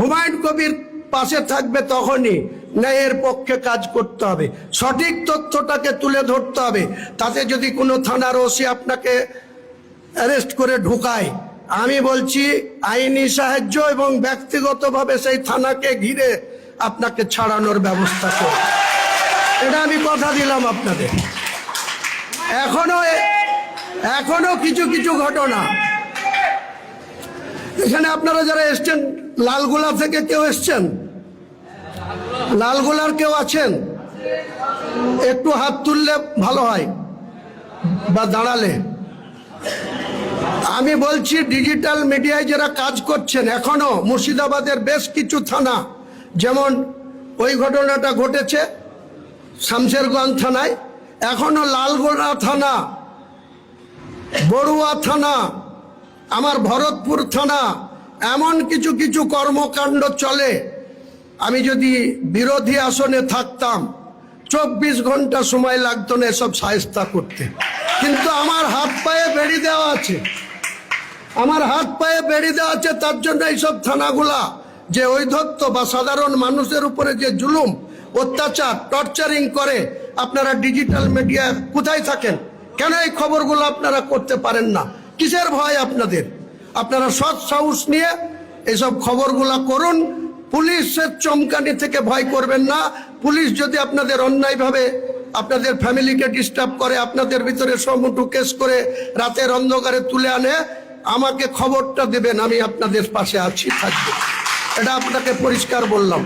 হুমায়ুন কবির পাশে থাকবে তখনই ন্যায়ের পক্ষে কাজ করতে হবে। সঠিক তথ্যটাকে তুলে ধরতে হবে। তাতে যদি কোনো থানার ওসি আপনাকে অ্যারেস্ট করে ঢুকায়, আমি বলছি আইনি সাহায্য এবং ব্যক্তিগতভাবে সেই থানাকে ঘিরে আপনাকে ছাড়ানোর ব্যবস্থা করব। এটা আমি কথা দিলাম আপনাদের। এখনও এখনও কিছু কিছু ঘটনা। এখানে আপনারা যারা এসছেন, লালগোলা থেকে কেউ এসছেন? লালগোলার কেউ আছেন? একটু হাত তুললে ভালো হয় বা দাঁড়ালে। আমি বলছি ডিজিটাল মিডিয়ায় যারা কাজ করছেন, এখনও মুর্শিদাবাদের বেশ কিছু থানা, যেমন ওই ঘটনাটা ঘটেছে শামশেরগঞ্জ থানায়, এখনও লালগোলা থানা, বড়ুয়া থানা আমার ভরতপুর থানা এমন কিছু কিছু কর্মকাণ্ড চলে। আমি যদি বিরোধী আসনে থাকতাম, চব্বিশ ঘণ্টা সময় লাগতো না এসব সাহেস্তা করতে। কিন্তু আমার হাত পায়ে বেড়ি দেওয়া আছে। আমার হাত পায়ে বেড়ি দেওয়া আছে, তার জন্য এইসব থানাগুলা যে ঐধত্য বা সাধারণ মানুষের উপরে যে জুলুম, অত্যাচার, টর্চারিং করে, আপনারা ডিজিটাল মিডিয়া কোথায় থাকেন? কেন এই খবরগুলো আপনারা করতে পারেন না? কিসের ভয় আপনাদের? আপনারা সৎ সাহস নিয়ে এসব খবরগুলা করুন। পুলিশের চমকানি থেকে ভয় করবেন না। পুলিশ যদি আপনাদের অন্যায়ভাবে আপনাদের ফ্যামিলিকে ডিস্টার্ব করে, আপনাদের ভিতরে সমুটু কেস করে রাতের অন্ধকারে তুলে আনে, আমাকে খবরটা দেবেন, আমি আপনাদের পাশে আছি, থাকব। এটা আপনাকে পরিষ্কার বললাম।